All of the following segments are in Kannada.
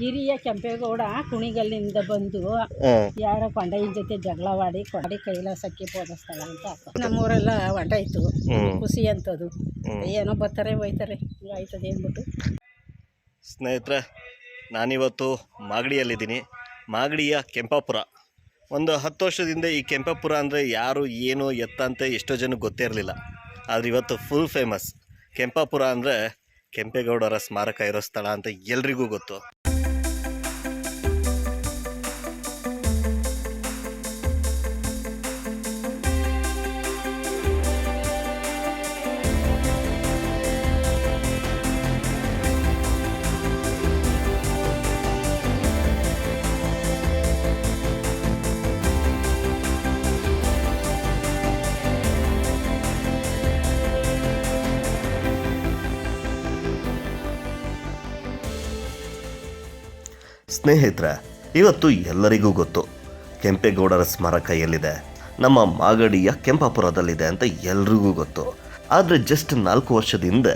ಹಿರಿಯ ಕೆಂಪೇಗೌಡ ಕುಣಿಗಲ್ಲಿಂದ ಬಂದು ಯಾರ ಕೊಂಡಯ್ಯನ ಜೊತೆ ಜಗಳವಾಡಿ ಕೊಡಿ ಕೈಲಾಸಕ್ಕೆ ಸ್ಥಳ ಅಂತ. ನಮ್ಮೂರೆಲ್ಲ ಹೊಂಟಾಯ್ತು ಖುಷಿ ಅಂತದು. ಏನೋ ಬರ್ತಾರೆ ಹೋಯ್ತಾರೆ. ಹಿಂಗಾಯ್ತದೆ ಅಂದ್ಬಿಟ್ಟು. ಸ್ನೇಹಿತರೆ ನಾನಿವತ್ತು ಮಾಗಡಿಯಲ್ಲಿದ್ದೀನಿ. ಮಾಗಡಿಯ ಕೆಂಪಾಪುರ. ಒಂದು ಹತ್ತು ವರ್ಷದಿಂದ ಈ ಕೆಂಪಾಪುರ ಅಂದರೆ ಯಾರು ಏನು ಎತ್ತ ಅಂತ ಎಷ್ಟೋ ಜನಕ್ಕೆ ಗೊತ್ತೇ ಇರಲಿಲ್ಲ. ಆದರೆ ಇವತ್ತು ಫುಲ್ ಫೇಮಸ್ ಕೆಂಪಾಪುರ ಅಂದರೆ ಕೆಂಪೇಗೌಡರ ಸ್ಮಾರಕ ಇರೋ ಸ್ಥಳ ಅಂತ ಎಲ್ರಿಗೂ ಗೊತ್ತು. ಸ್ನೇಹಿತರೆ, ಇವತ್ತು ಎಲ್ಲರಿಗೂ ಗೊತ್ತು. ಕೆಂಪೇಗೌಡರ ಸ್ಮಾರಕ ಎಲ್ಲಿದೆ? ನಮ್ಮ ಮಾಗಡಿಯ ಕೆಂಪಾಪುರದಲ್ಲಿದೆ ಅಂತ ಎಲ್ರಿಗೂ ಗೊತ್ತು. ಆದರೆ ಜಸ್ಟ್ ನಾಲ್ಕು ವರ್ಷದಿಂದ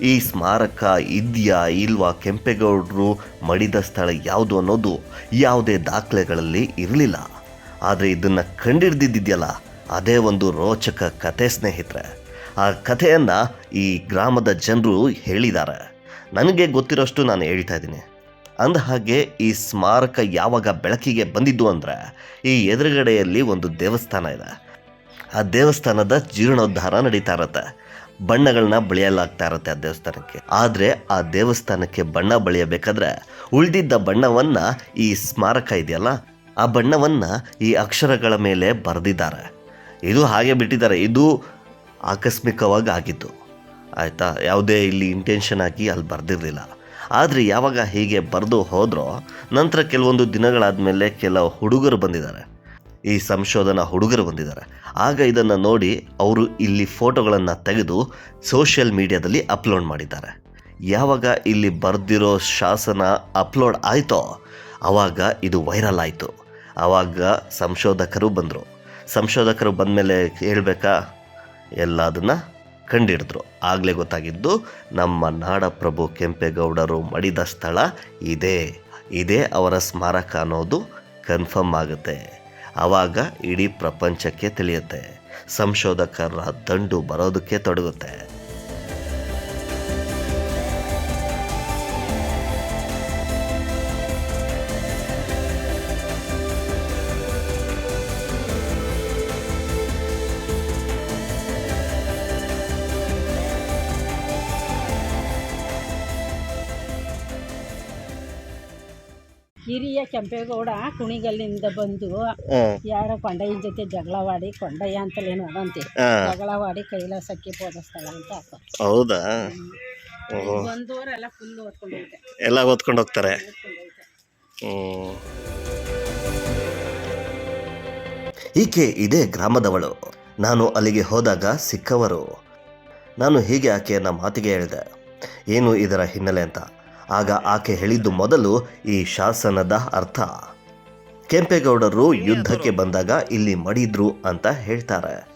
ಈ ಸ್ಮಾರಕ ಇದೆಯಾ ಇಲ್ವಾ ಕೆಂಪೇಗೌಡರು ಮಡಿದ ಸ್ಥಳ ಯಾವುದು ಅನ್ನೋದು ಯಾವುದೇ ದಾಖಲೆಗಳಲ್ಲಿ ಇರಲಿಲ್ಲ. ಆದರೆ ಇದನ್ನು ಕಂಡಿಡ್ದಿದ್ದಿದೆಯಲ್ಲ, ಅದೇ ಒಂದು ರೋಚಕ ಕತೆ ಸ್ನೇಹಿತರೆ. ಆ ಕಥೆಯನ್ನು ಈ ಗ್ರಾಮದ ಜನರು ಹೇಳಿದ್ದಾರೆ. ನನಗೆ ಗೊತ್ತಿರೋಷ್ಟು ನಾನು ಹೇಳ್ತಾ ಇದ್ದೀನಿ. ಅಂದ ಹಾಗೆ ಈ ಸ್ಮಾರಕ ಯಾವಾಗ ಬೆಳಕಿಗೆ ಬಂದಿದ್ದು ಅಂದರೆ ಈ ಎದುರುಗಡೆಯಲ್ಲಿ ಒಂದು ದೇವಸ್ಥಾನ ಇದೆ. ಆ ದೇವಸ್ಥಾನದ ಜೀರ್ಣೋದ್ಧಾರ ನಡೀತಾ ಇರತ್ತೆ. ಬಣ್ಣಗಳನ್ನ ಬಳಿಯಲಾಗ್ತಾ ಇರತ್ತೆ ಆ ದೇವಸ್ಥಾನಕ್ಕೆ. ಆದರೆ ಆ ದೇವಸ್ಥಾನಕ್ಕೆ ಬಣ್ಣ ಬಳಿಯಬೇಕಾದ್ರೆ ಉಳಿದಿದ್ದ ಬಣ್ಣವನ್ನ ಈ ಸ್ಮಾರಕ ಇದೆಯಲ್ಲ, ಆ ಬಣ್ಣವನ್ನ ಈ ಅಕ್ಷರಗಳ ಮೇಲೆ ಬರೆದಿದ್ದಾರೆ. ಇದು ಹಾಗೆ ಬಿಟ್ಟಿದ್ದಾರೆ. ಇದು ಆಕಸ್ಮಿಕವಾಗಿ ಆಗಿತ್ತು. ಆಯಿತಾ? ಯಾವುದೇ ಇಲ್ಲಿ ಇಂಟೆನ್ಷನ್ ಆಗಿ ಅಲ್ಲಿ ಬರೆದಿರಲಿಲ್ಲ. ಆದರೆ ಯಾವಾಗ ಹೀಗೆ ಬರೆದು ಹೋದ್ರೋ ನಂತರ ಕೆಲವೊಂದು ದಿನಗಳಾದ ಮೇಲೆ ಕೆಲವು ಹುಡುಗರು ಬಂದಿದ್ದಾರೆ. ಈ ಸಂಶೋಧನಾ ಹುಡುಗರು ಬಂದಿದ್ದಾರೆ. ಆಗ ಇದನ್ನು ನೋಡಿ ಅವರು ಇಲ್ಲಿ ಫೋಟೋಗಳನ್ನು ತೆಗೆದು ಸೋಷಿಯಲ್ ಮೀಡಿಯಾದಲ್ಲಿ ಅಪ್ಲೋಡ್ ಮಾಡಿದ್ದಾರೆ. ಯಾವಾಗ ಇಲ್ಲಿ ಬರೆದಿರೋ ಶಾಸನ ಅಪ್ಲೋಡ್ ಆಯಿತೋ ಆವಾಗ ಇದು ವೈರಲ್ ಆಯಿತು. ಆವಾಗ ಸಂಶೋಧಕರು ಬಂದರು. ಸಂಶೋಧಕರು ಬಂದಮೇಲೆ ಹೇಳ್ಬೇಕಾ? ಎಲ್ಲ ಅದನ್ನು ಕಂಡಿಡಿದ್ರು. ಆಗಲೇ ಗೊತ್ತಾಗಿದ್ದು, ನಮ್ಮ ನಾಡಪ್ರಭು ಕೆಂಪೇಗೌಡರು ಮಡಿದ ಸ್ಥಳ ಇದೇ. ಇದೇ ಅವರ ಸ್ಮಾರಕ ಅನ್ನೋದು ಕನ್ಫರ್ಮ್ ಆಗುತ್ತೆ. ಆವಾಗ ಇಡೀ ಪ್ರಪಂಚಕ್ಕೆ ತಿಳಿಯುತ್ತೆ. ಸಂಶೋಧಕರ ದಂಡು ಬರೋದಕ್ಕೆ ತೊಡಗುತ್ತೆ. ಹಿರಿಯ ಕೆಂಪೇಗೌಡ ಕುಣಿಗಲ್ಲಿಂದ ಬಂದು ಯಾರ ಕೊಂಡಯ್ಯನ ಜೊತೆ ಜಗಳವಾಡಿ ಕೊಂಡಯ್ಯ ಅಂತಲೇನು ಅದಂತೆ ಜಗಳವಾಡಿ ಕೈಲಾಸಕ್ಕೆ ಸ್ಥಳ ಅಂತ. ಹೌದಾ? ಓಹೋ. ಬಂದವರೆಲ್ಲ ಫುಲ್ ಓದ್ಕೊಂಡು ಹೋಯ್ತೆ ಎಲ್ಲ ಓದ್ಕೊಂಡು ಹೋಗ್ತಾರೆ. ಈಕೆ ಇದೇ ಗ್ರಾಮದವಳು. ನಾನು ಅಲ್ಲಿಗೆ ಹೋದಾಗ ಸಿಕ್ಕವರು. ನಾನು ಹೀಗೆ ಆಕೆಯನ್ನ ಮಾತಿಗೆ ಹೇಳಿದೆ ಏನು ಇದರ ಹಿನ್ನೆಲೆ ಅಂತ? ಆಗ ಆಕೆ ಹೇಳಿದ್ದು ಮೊದಲು ಈ ಶಾಸನದ ಅರ್ಥ. ಕೆಂಪೇಗೌಡರು ಯುದ್ಧಕ್ಕೆ ಬಂದಾಗ ಇಲ್ಲಿ ಮಡಿದ್ರು ಅಂತ ಹೇಳ್ತಾರೆ.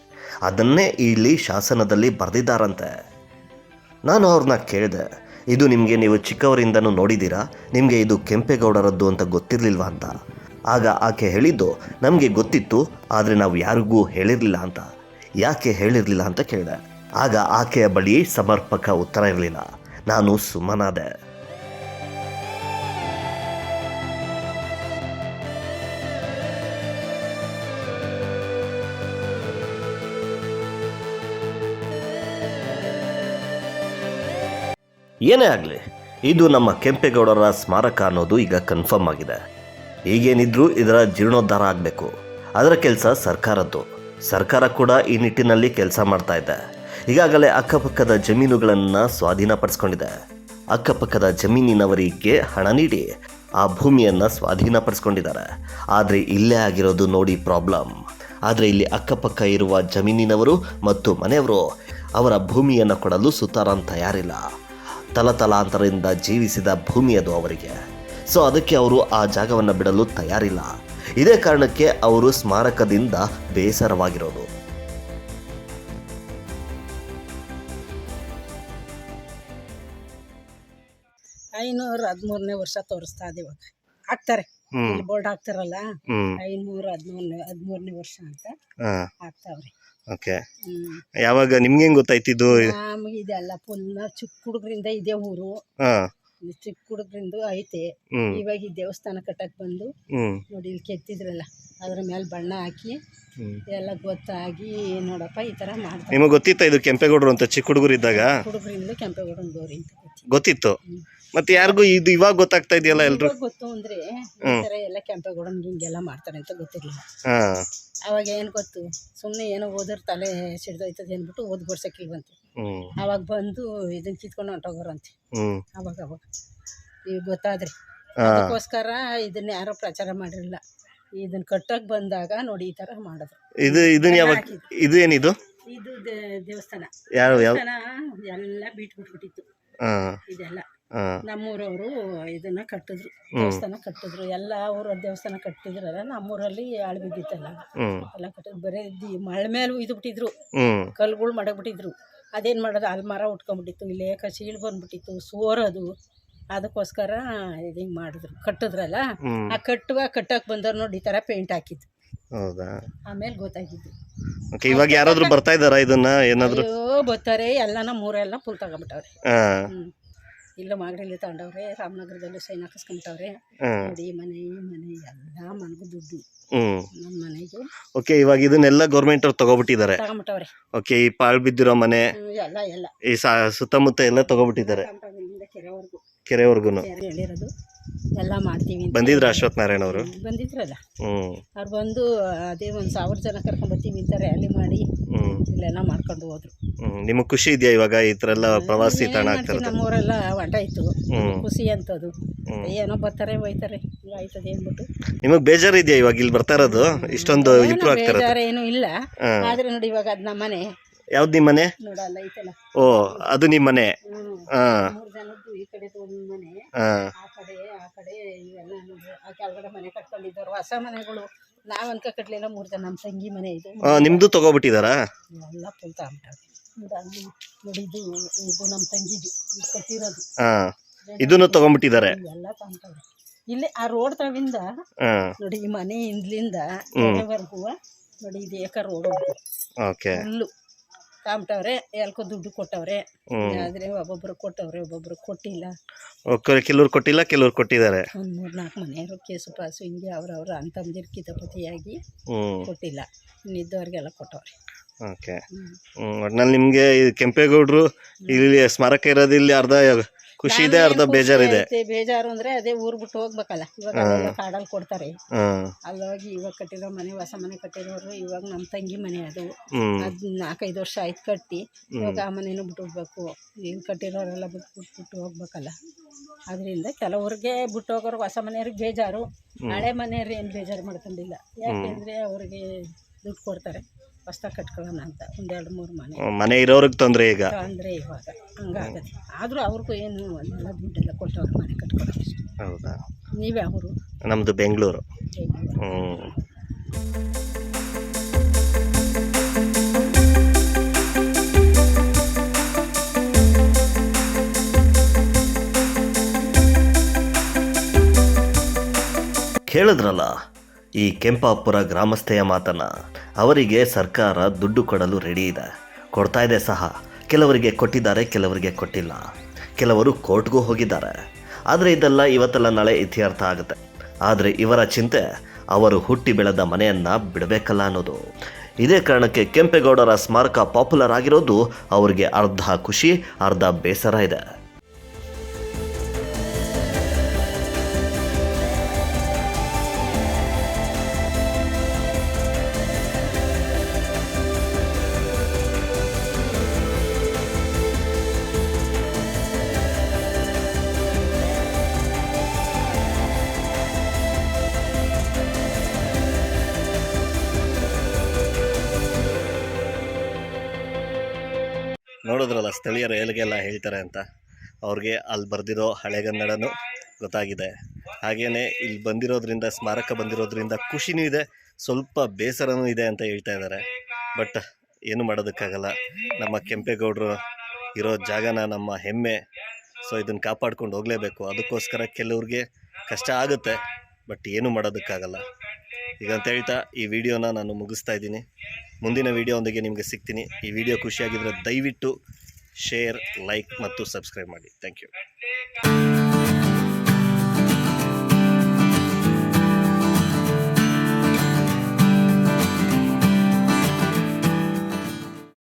ಅದನ್ನೇ ಇಲ್ಲಿ ಶಾಸನದಲ್ಲಿ ಬರೆದಿದ್ದಾರಂತೆ. ನಾನು ಅವ್ರನ್ನ ಕೇಳಿದೆ. ಇದು ನಿಮಗೆ ನೀವು ಚಿಕ್ಕವರಿಂದನೂ ನೋಡಿದ್ದೀರಾ? ನಿಮಗೆ ಇದು ಕೆಂಪೇಗೌಡರದ್ದು ಅಂತ ಗೊತ್ತಿರಲಿಲ್ವಾ ಅಂತ. ಆಗ ಆಕೆ ಹೇಳಿದ್ದು, ನಮಗೆ ಗೊತ್ತಿತ್ತು, ಆದರೆ ನಾವು ಯಾರಿಗೂ ಹೇಳಿರಲಿಲ್ಲ ಅಂತ. ಯಾಕೆ ಹೇಳಿರಲಿಲ್ಲ ಅಂತ ಕೇಳಿದೆ. ಆಗ ಆಕೆಯ ಬಳಿ ಸಮರ್ಪಕ ಉತ್ತರ ಇರಲಿಲ್ಲ. ನಾನು ಸುಮ್ಮನಾದೆ. ಏನೇ ಆಗಲಿ, ಇದು ನಮ್ಮ ಕೆಂಪೇಗೌಡರ ಸ್ಮಾರಕ ಅನ್ನೋದು ಈಗ ಕನ್ಫರ್ಮ್ ಆಗಿದೆ. ಈಗೇನಿದ್ರೂ ಇದರ ಜೀರ್ಣೋದ್ಧಾರ ಆಗಬೇಕು. ಅದರ ಕೆಲಸ ಸರ್ಕಾರದ್ದು. ಸರ್ಕಾರ ಕೂಡ ಈ ನಿಟ್ಟಿನಲ್ಲಿ ಕೆಲಸ ಮಾಡ್ತಾ ಇದೆ. ಈಗಾಗಲೇ ಅಕ್ಕಪಕ್ಕದ ಜಮೀನುಗಳನ್ನು ಸ್ವಾಧೀನಪಡಿಸ್ಕೊಂಡಿದೆ. ಅಕ್ಕಪಕ್ಕದ ಜಮೀನಿನವರಿಗೆ ಹಣ ನೀಡಿ ಆ ಭೂಮಿಯನ್ನು ಸ್ವಾಧೀನಪಡಿಸ್ಕೊಂಡಿದ್ದಾರೆ. ಆದರೆ ಇಲ್ಲೇ ಆಗಿರೋದು ನೋಡಿ ಪ್ರಾಬ್ಲಮ್ ಆದರೆ ಇಲ್ಲಿ ಅಕ್ಕಪಕ್ಕ ಇರುವ ಜಮೀನಿನವರು ಮತ್ತು ಮನೆಯವರು ಅವರ ಭೂಮಿಯನ್ನು ಕೊಡಲು ಸುತಾರಾಂತ ತಯಾರಿಲ್ಲ ತಲತಲಾಂತರದಿಂದ ಜೀವಿಸಿದ ಭೂಮಿ ಅದು ಅವರಿಗೆ. ಸೊ ಅದಕ್ಕೆ ಅವರು ಆ ಜಾಗವನ್ನು ಬಿಡಲು ತಯಾರಿಲ್ಲ. ಇದೇ ಕಾರಣಕ್ಕೆ ಅವರು ಸ್ಮಾರಕದಿಂದ ಬೇಸರವಾಗಿರೋದು. ಐನೂರ ಹದಿಮೂರನೇ ವರ್ಷ ತೋರಿಸ್ತಾ ಇದೆ ಇವಾಗ. ಹಾಕ್ತಾರೆ. ಬೋರ್ಡ್ ಹಾಕ್ತಾರಲ್ಲ? ಐನೂರ ಹದಿಮೂರನೇ ಹದಿಮೂರನೇ ವರ್ಷ ಅಂತ ಹಾಕ್ತಾವ್ರೆ. ಓಕೆ. ಯಾವಾಗ ನಿಮ್ಗೆ ಹೆಂಗ್ ಗೊತ್ತಾಯ್ತಿದ್ದು ನಮಗೆ ಇದೆಲ್ಲ ಫುಲ್ ಚಿಕ್ಕ ಹುಡುಗರಿಂದ ಇದೆ ಊರು. ಹಾ. ಚಿಕ್ಕ ಹುಡುಗರಿಂದ ಐತೆ. ಹ್ಮ್. ಇವಾಗ ಈ ದೇವಸ್ಥಾನ ಕಟ್ಟಕ್ ಬಂದು ಹ್ಮ್. ನೋಡಿ ಇಲ್ಲಿ ಕೆತ್ತಿದ್ರಲ್ಲ. ಅದ್ರ ಮೇಲೆ ಬಣ್ಣ ಹಾಕಿ ಎಲ್ಲ ಗೊತ್ತಾಗಿ ನೋಡಪ್ಪ ಈ ತರ ಮಾಡ್ತಾರೆ. ನಿಮಗೆ ಗೊತ್ತಿತ್ತ ಇದು ಕೆಂಪೇಗೌಡರು ಅಂತ ಚಿಕ್ಕ ಹುಡುಗರು ಇದ್ದಾಗ? ಹುಡುಗರಿಂದ ಕೆಂಪೇಗೌಡನ ಗೌರಿ ಅಂತ ಗೊತ್ತಿತ್ತು. ಮತ್ತೆ ಯಾರಿಗೂ ಇದು ಇವಾಗ ಗೊತ್ತಾಗ್ತಾ ಇದೆಯಲ್ಲ ಎಲ್ರು? ಇವಾಗ ಗೊತ್ತು ಅಂದ್ರೆ ಈ ಥರ ಎಲ್ಲ ಕೆಂಪೇಗೌಡನ್ ಹಿಂಗೆಲ್ಲ ಮಾಡ್ತಾರೆ ಅಂತ ಗೊತ್ತಿರಲಿಲ್ಲ. ಹಾ. ಅವಾಗ ಏನು ಗೊತ್ತು? ಸುಮ್ಮನೆ ಏನೋ ಓದೋರ್ ತಲೆ ಸಿಡ್ದೋಯ್ತದೆ ಅಂದ್ಬಿಟ್ಟು ಓದ್ ಬರ್ಸಕ್ಕೆ ಬಂತು. ಹ್ಮ್. ಅವಾಗ ಬಂದು ಇದನ್ನ ಕಿತ್ಕೊಂಡು ಹೊಂಟೋಗೋರಂತೆ ಹ್ಮ್. ಅವಾಗ ಅವಾಗ. ಈಗ ಗೊತ್ತಾದ್ರಿ. ಹಾ. ಅದಕ್ಕೋಸ್ಕರ ಇದನ್ನ ಯಾರೋ ಪ್ರಚಾರ ಮಾಡಿರಲಿಲ್ಲ. ಇದನ್ನ ಕಟ್ಟಕ್ ಬಂದಾಗ ನೋಡಿ ಈ ತರ ಮಾಡಿದ್ರು. ಇದು ಇದನ್ನ ಯಾವಾಗ ಇದು ಏನಿದು? ಇದು ದೇ- ದೇವಸ್ಥಾನ. ಯಾವ ಯಾವ ದೇವಸ್ಥಾನ ಎಲ್ಲ ಬಿಟ್ಬಿಟ್ಬಿಟ್ಟಿತ್ತು ಇದೆಲ್ಲ. ನಮ್ಮೂರವರು ಇದನ್ನ ಕಟ್ಟಿದ್ರು. ದೇವಸ್ಥಾನ ಕಟ್ಟಿದ್ರು. ಎಲ್ಲ ಊರ ದೇವಸ್ಥಾನ ಕಟ್ಟಿದ್ರಲ್ಲ ನಮ್ಮೂರಲ್ಲಿ ಆಳ್ ಬಿದ್ದಿತ್ತಲ್ಲ. ಹ್ಮ್. ಎಲ್ಲ ಕಟ್ಟಿದ್ರು. ಬರೀ ದಿ ಮಳೆ ಮೇಲೆ ಇದು ಬಿಟ್ಟಿದ್ರು ಹ್ಮ್. ಕಲ್ಗಳು ಮಡಗ್ಬಿಟ್ಟಿದ್ರು. ಅದೇನ್ ಮಾಡೋದು? ಅಲ್ಲಿ ಮರ ಉಟ್ಕೊಂಡ್ಬಿಟ್ಟಿತ್ತು. ಇಲ್ಲೇ ಏಕ ಸೀಳು ಬಂದ್ಬಿಟ್ಟಿತ್ತು. ಸೋರೋದು. ಅದಕ್ಕೋಸ್ಕರ ಇದು ಹಿಂಗೆ ಮಾಡಿದ್ರು. ಕಟ್ಟಿದ್ರಲ್ಲ? ಹ್ಮ್. ಆ ಕಟ್ಟುವ ಕಟ್ಟಕ್ಕೆ ಬಂದವ್ರು ನೋಡಿ ಈ ಥರ ಪೇಂಟ್ ಹಾಕಿದ್ರು ಹೌದಾ? ಆಮೇಲೆ ಗೊತ್ತಾಗಿದ್ದು. ಓಕೆ ಇವಾಗ ಯಾರಾದ್ರೂ ಬರ್ತಾ ಇದ್ದಾರಾ ಇದನ್ನ? ಏನಾದ್ರು ಅಯ್ಯೋ ಬರ್ತಾರೆ. ಎಲ್ಲಾನ ಮೂರೆಲ್ಲ ಫುಲ್ ತಗೊಂಬಿಟ್ಟವ್ರೆ. ಹಾ. ಹ್ಞೂ ಇಲ್ಲ ಮಾಗಡಿಲಿ ತಗೊಂಡವ್ರೆ ರಾಮನಗರದಲ್ಲೂ ಸೈನ್ ಹಾಕಿಸ್ಕೊಂಬಿಟ್ಟವ್ರೆ. ಹಾ ನೋಡಿ ಈ ಮನೆ ಈ ಮನೆ ಎಲ್ಲ ಮನೆಗೂ ದುಡ್ಡು. ಹ್ಮ್. ನಮ್ಮ ಮನೆಗೆ. ಓಕೆ ಇವಾಗ ಇದನ್ನೆಲ್ಲ ಗೌರ್ಮೆಂಟ್ ಅವ್ರು ತಗೋಬಿಟ್ಟಿದ್ದಾರೆ. ತಗೊಂಬಿಟ್ಟವ್ರೆ. ಓಕೆ ಈ ಪಾಳ್ ಬಿದ್ದಿರೋ ಮನೆ ಹ್ಮ್, ಎಲ್ಲ ಎಲ್ಲ. ಈ ಸಾ- ಸುತ್ತಮುತ್ತ ಎಲ್ಲ ತಗೋಬಿಟ್ಟಿದ್ದಾರೆ. ಕಾಂಪೌಂಡಿಂದ ಕೆರೆವರೆಗೂ. ಕೆರೆವರ್ಗು ಹೇಳಿರೋದು ಎಲ್ಲ ಮಾಡ್ತೀವಿ ಅಂತ ಬಂದಿದ್ರ ಅಶ್ವಥ್ ನಾರಾಯಣ ಅವರು? ಬಂದಿದ್ರಲ್ಲ. ಅವ್ರು ಬಂದು ಅದೇ ಒಂದು ಸಾವಿರ ಜನ ಕರ್ಕೊಂಬರ್ತೀವಿ ಅಂತ ರ್ಯಾಲಿ ಮಾಡಿ ಹ್ಮ್. ಇಲ್ಲೆಲ್ಲ ಮಾಡ್ಕೊಂಡು ಹೋದ್ರು. ಹ್ಮ್ ನಿಮಗ್ ಖುಷಿ ಇದೆಯಾ ಇವಾಗ ಈ ತರ ಎಲ್ಲ ಪ್ರವಾಸಿ ಏನ್ ತಾಣ ಮಾಡ್ತೀವಿ, ಆಗ್ತಿರೋದು ನಮ್ಮೂರೆಲ್ಲ ಇತ್ತು. ಹ್ಮ್. ಖುಷಿ ಅಂತದು. ಹ್ಮ್. ಏನೋ ಬರ್ತಾರೆ ಹೋಯ್ತಾರೆ. ಹಿಂಗಾಯ್ತದೆ ಅಂದ್ಬಿಟ್ಟು. ನಿಮಗ್ ಬೇಜಾರು ಇದೆಯಾ ಇವಾಗ ಇಲ್ಲಿ ಬರ್ತಾ ಇರೋದು? ಇಷ್ಟೊಂದು ಏನೋ ಇಂಪ್ರೂವ್ ಆಗ್ತಾ ಇರೋದು? ಇಲ್ಲ. ಹಾ. ಆದ್ರೆ ನೋಡಿ ಇವಾಗ ಅದು ನಮ್ಮ ಮನೆ ಯಾವ್ದು ನಿಮ್ಮ ಮನೆ? ನೋಡಲ್ಲ ಐತಲ್ಲ. ಓ ಅದು ನಿಮ್ಮ ಮನೆ. ಹಾ ಮೂರು ಜನದ್ದು ಈ ಕಡೆ ಒಂದು ಮನೆ. ಹಾ ಆ ಕಡೆ ಆ ಕಡೆ ಇವೆಲ್ಲ ನೋಡಿ. ಆ ಕೆಳಗಡೆ ಮನೆ ಕಟ್ಕೊಂಡಿದ್ದವ್ರು. ಹೊಸ ಮನೆಗಳು. ನಾವ್ ಅನ್ಕ ಕಟ್ಲಿಲ್ಲ ಮೂರು ಜನ. ನಮ್ಮ ತಂಗಿ ಮನೆ ಇದು. ಆ, ನಿಮ್ದು ತಗೋಬಿಟ್ಟಿದಾರಾ? ಎಲ್ಲ ಫುಲ್ ತಗೊಂಬಿಟ್ಟಾವೆ ನೋಡಿ ಇದು ನಮ್ಮ ತಂಗಿದು. ಇದು ಕಟ್ಟಿರೋದು. ಹಾ ಇದನ್ನು ತಗೊಂಡ್ಬಿಟ್ಟಿದ್ದಾರೆ ಎಲ್ಲ ತಗೊಂಬಿಟ್ಟವ್ರೆ ಇಲ್ಲಿ ಆ ರೋಡ್ ತವಿಂದ ಹಾ ನೋಡಿ ಈ ಮನೆ ಹಿಂದ್ಲಿಂದ ಕೊನೆವರೆಗೂ ನೋಡಿ ಇದು ಏಕ ರೋಡ್ ಓಕೆ. ಫುಲ್ಲು ತಗೊಂಬಿಟ್ಟವ್ರೆ ಎಲ್ಕೋ ದುಡ್ಡು ಕೊಟ್ಟವ್ರೆ. ಆದ್ರೆ ಒಬ್ಬೊಬ್ರು ಕೊಟ್ಟವ್ರೆ ಒಬ್ಬೊಬ್ರು ಕೊಟ್ಟಿಲ್ಲ. ಕೆಲವ್ರು ಕೊಟ್ಟಿಲ್ಲ ಕೆಲವ್ರು ಕೊಟ್ಟಿದ್ದಾರೆ. ಒಂದ್ ಮೂರ್ ನಾಲ್ಕು ಮನೆಯವರು ಕೇಸು ಪಾಸು ಹಿಂಗೆ ಅವ್ರವ್ರ ಅಂತಂದಿರು ಕಿತಪತಿಯಾಗಿ ಕೊಟ್ಟಿಲ್ಲ. ಇನ್ನಿದ್ದವ್ರಿಗೆಲ್ಲ ಕೊಟ್ಟವ್ರೆ. ಓಕೆ. ಒಟ್ನಲ್ಲಿ ನಿಮ್ಗೆ ಕೆಂಪೇಗೌಡರು ಇಲ್ಲಿ ಸ್ಮಾರಕ ಇರೋದು ಇಲ್ಲಿ ಅರ್ಧ ಖುಷಿ ಇದೆ ಅರ್ಧ ಬೇಜಾರಿದೆ. ಬೇಜಾರು ಅಂದ್ರೆ ಅದೇ ಊರ್ ಬಿಟ್ಟು ಹೋಗ್ಬೇಕಲ್ಲ. ಇವಾಗ ಅಲ್ಲೆಲ್ಲ ಕಾಡಲ್ಲಿ ಕೊಡ್ತಾರೆ. ಅಲ್ಲೋಗಿ ಇವಾಗ ಕಟ್ಟಿರೋ ಮನೆ ಹೊಸ ಮನೆ ಕಟ್ಟಿರೋರು ಇವಾಗ ನಮ್ಮ ತಂಗಿ ಮನೆ ಅದು. ಅದ್ ನಾಲ್ಕೈದು ವರ್ಷ ಆಯ್ತು ಕಟ್ಟಿ. ಇವಾಗ ಆ ಮನೇನು ಬಿಟ್ಟು ಹೋಗ್ಬೇಕು. ಈಗ ಕಟ್ಟಿರೋರೆಲ್ಲ ಬಿಟ್ಟು ಬಿಟ್ಟು ಬಿಟ್ಟು ಹೋಗ್ಬೇಕಲ್ಲ. ಅದರಿಂದ ಕೆಲವ್ರಿಗೆ ಬಿಟ್ಟು ಹೋಗೋರು ಹೊಸ ಮನೆಯವ್ರಿಗೆ ಬೇಜಾರು. ಹಳೆ ಮನೆಯವ್ರು ಏನು ಬೇಜಾರು ಮಾಡ್ಕೊಂಡಿಲ್ಲ. ಯಾಕೆಂದ್ರೆ ಅವ್ರಿಗೆ ದುಡ್ಡು ಕೊಡ್ತಾರೆ. ಹೊಸ್ದಾಗಿ ಕಟ್ಕೊಳ್ಳೋಣ ಅಂತ ಒಂದೆರಡು ಮೂರು ಮನೆ. ಮನೆ ಇರೋರ್ಗೆ ತೊಂದರೆ ಈಗ. ಅಂದರೆ ಇವಾಗ. ಹಂಗಾಗತ್ತೆ. ಆದರೂ ಅವ್ರಿಗೂ ಏನು ಒಂದೆಲ್ಲ ದುಡ್ಡೆಲ್ಲ ಕೊಟ್ಟವ್ರು ಮನೆ ಕಟ್ಕೊಳ್ಳೋದು ಹೌದಾ? ನೀವೇ ಅವರು. ನಮ್ಮದು ಬೆಂಗಳೂರು. ಹೇಳಿದ್ರಲ್ಲ ಕೇಳಿದ್ರಲ್ಲ? ಈ ಕೆಂಪಾಪುರ ಗ್ರಾಮಸ್ಥೆಯ ಮಾತನ್ನ ಅವರಿಗೆ ಸರ್ಕಾರ ದುಡ್ಡು ಕೊಡಲು ರೆಡಿ ಇದೆ. ಕೊಡ್ತಾ ಇದೆ ಸಹ. ಕೆಲವರಿಗೆ ಕೊಟ್ಟಿದ್ದಾರೆ, ಕೆಲವರಿಗೆ ಕೊಟ್ಟಿಲ್ಲ. ಕೆಲವರು ಕೋರ್ಟ್ಗೂ ಹೋಗಿದ್ದಾರೆ. ಆದರೆ ಇದೆಲ್ಲ ಇವತ್ತೆಲ್ಲ ನಾಳೆ ಇತ್ಯರ್ಥ ಆಗುತ್ತೆ. ಆದರೆ ಇವರ ಚಿಂತೆ, ಅವರು ಹುಟ್ಟಿ ಬೆಳೆದ ಮನೆಯನ್ನ ಬಿಡಬೇಕಲ್ಲ ಅನ್ನೋದು. ಇದೇ ಕಾರಣಕ್ಕೆ ಕೆಂಪೇಗೌಡರ ಸ್ಮಾರಕ ಪಾಪ್ಯುಲರ್ ಆಗಿರೋದು ಅವರಿಗೆ ಅರ್ಧ ಖುಷಿ, ಅರ್ಧ ಬೇಸರ ಇದೆ. ನೋಡಿದ್ರಲ್ಲ ಸ್ಥಳೀಯರು ಎಲ್ಲಿಗೆಲ್ಲ ಹೇಳ್ತಾರೆ ಅಂತ. ಅವ್ರಿಗೆ ಅಲ್ಲಿ ಬರೆದಿರೋ ಹಳೆಗನ್ನಡನೂ ಗೊತ್ತಾಗಿದೆ. ಹಾಗೆಯೇ ಇಲ್ಲಿ ಬಂದಿರೋದ್ರಿಂದ, ಸ್ಮಾರಕ ಬಂದಿರೋದ್ರಿಂದ ಖುಷಿನೂ ಇದೆ, ಸ್ವಲ್ಪ ಬೇಸರನೂ ಇದೆ ಅಂತ ಹೇಳ್ತಾ ಇದ್ದಾರೆ. ಬಟ್ ಏನು ಮಾಡೋದಕ್ಕಾಗಲ್ಲ. ನಮ್ಮ ಕೆಂಪೇಗೌಡರು ಇರೋ ಜಾಗನ ನಮ್ಮ ಹೆಮ್ಮೆ. ಸೊ ಇದನ್ನು ಕಾಪಾಡ್ಕೊಂಡು ಹೋಗಲೇಬೇಕು. ಅದಕ್ಕೋಸ್ಕರ ಕೆಲವ್ರಿಗೆ ಕಷ್ಟ ಆಗುತ್ತೆ, ಬಟ್ ಏನು ಮಾಡೋದಕ್ಕಾಗಲ್ಲ. ಈಗ ಅಂತ ಹೇಳ್ತಾ ಈ ವಿಡಿಯೋನ ನಾನು ಮುಗಿಸ್ತಾ ಇದ್ದೀನಿ. ಮುಂದಿನ ವಿಡಿಯೋ ಒಂದಿಗೆ ನಿಮಗೆ ಸಿಗ್ತೀನಿ. ಈ ವಿಡಿಯೋ ಖುಷಿಯಾಗಿದ್ದರೆ ದಯವಿಟ್ಟು ಶೇರ್ ಲೈಕ್ ಮತ್ತು ಸಬ್ಸ್ಕ್ರೈಬ್ ಮಾಡಿ. Thank you